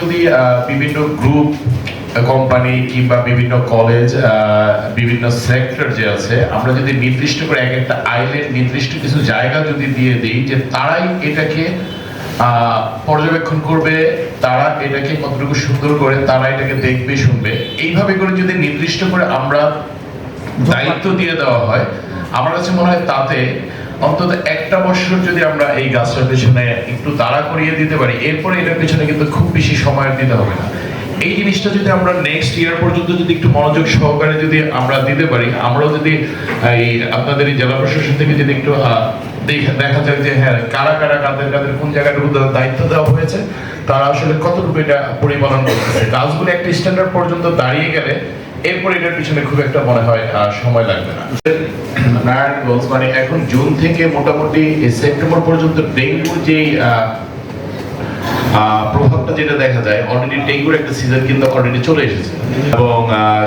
যদি বিভিন্ন group company কিংবা বিভিন্ন কলেজ বিভিন্ন সেক্টর যে আছে, আমরা যদি নির্দিষ্ট করে এক একটা আইলের নির্দিষ্ট কিছু জায়গা যদি দিয়ে দিই যে তারাই এটাকে পর্যবেক্ষণ করবে, তারা এটাকে কতটুকু সুন্দর করে, তারা এটাকে দেখবে, শুনবে। এইভাবে করে যদি নির্দিষ্ট করে আমরা দায়িত্ব দিয়ে দেওয়া হয় আমার কাছে মনে হয় তাতে অন্তত একটা বছর যদি আমরা এই গাছটার পেছনে একটু তাড়া করিয়ে দিতে পারি, এরপরে এটার পেছনে কিন্তু খুব বেশি সময় দিতে হবে না। এই জিনিসটা যদি আমরা নেক্সট ইয়ার পর্যন্ত যদি একটু মনোযোগ সহকারে যদি আমরা দিতে পারি, আমরাও যদি এই আপনাদের এই জেলা প্রশাসন থেকে যদি একটু দেখা যাক যে হ্যাঁ কারা কারা, কাদের কাদের কোন জায়গাটার দায়িত্ব দেওয়া হয়েছে, তারা আসলে কতটুকু এটা পরিপালন করতেছে। গাছগুলো একটা স্ট্যান্ডার্ড পর্যন্ত দাঁড়িয়ে গেলে এরপর এটার পিছনে খুব একটা মনে হয় সময় লাগবে না। নারায়ণগঞ্জ মানে এখন জুন থেকে মোটামুটি সেপ্টেম্বর পর্যন্ত ডেঙ্গুর যে প্রভাবটা যেটা দেখা যায় অলরেডি ডেঙ্গুর একটা সিজন কিন্তু অলরেডি চলে এসেছে। এবং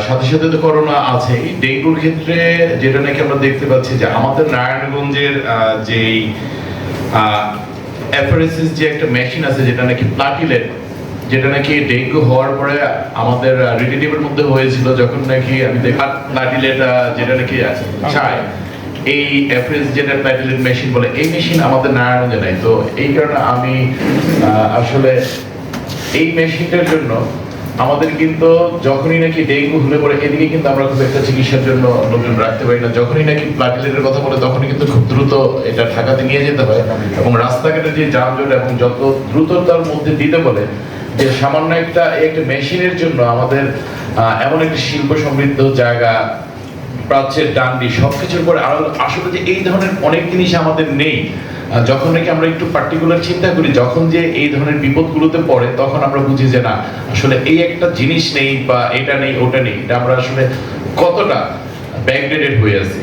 সাথে সাথে তো করোনা আছে ডেঙ্গুর ক্ষেত্রে যেটা নাকি আমরা দেখতে পাচ্ছি যে আমাদের নারায়ণগঞ্জের যেই অ্যাপারেসিস যে একটা মেশিন আছে যেটা নাকি প্লাটিলেট যেটা নাকি ডেঙ্গু হওয়ার পরে আমাদের রিলেটিভের মধ্যে হয়েছিল যখন নাকি আমি দেখলাম প্লাটিলেট যেটা নাকি চায় এই অ্যাপ্রেস যেটা প্লাটিলেট মেশিন বলে, এই মেশিন আমাদের নারায়ণগঞ্জে নাই। তো এই কারণে আমি আসলে এই মেশিনটার জন্য আমাদের কিন্তু যখনই নাকি ডেঙ্গু হলে পরে এদিকে কিন্তু আমরা খুব একটা চিকিৎসার জন্য লোকজন রাখতে পারি না। যখনই নাকি প্লাটিলেটের কথা বলে, তখনই কিন্তু খুব দ্রুত এটা ঢাকাতে নিয়ে যেতে হয় এবং রাস্তাঘাটে যে যানজট এবং যত দ্রুততার মধ্যে দিতে বলে, যে সামান্য একটা একটা মেশিনের জন্য আমাদের এমন একটি শিল্প সমৃদ্ধ জায়গা প্রাচ্যের ডান্ডি সবকিছুর পরে আরও আসলে যে এই ধরনের অনেক জিনিস আমাদের নেই। যখন নাকি আমরা একটু পার্টিকুলার চিন্তা করি, যখন যে এই ধরনের বিপদগুলোতে পড়ে, তখন আমরা বুঝি যে না, আসলে এই একটা জিনিস নেই বা এটা নেই, ওটা নেই। এটা আমরা আসলে কতটা ব্যাকডেটেড হয়ে আছি।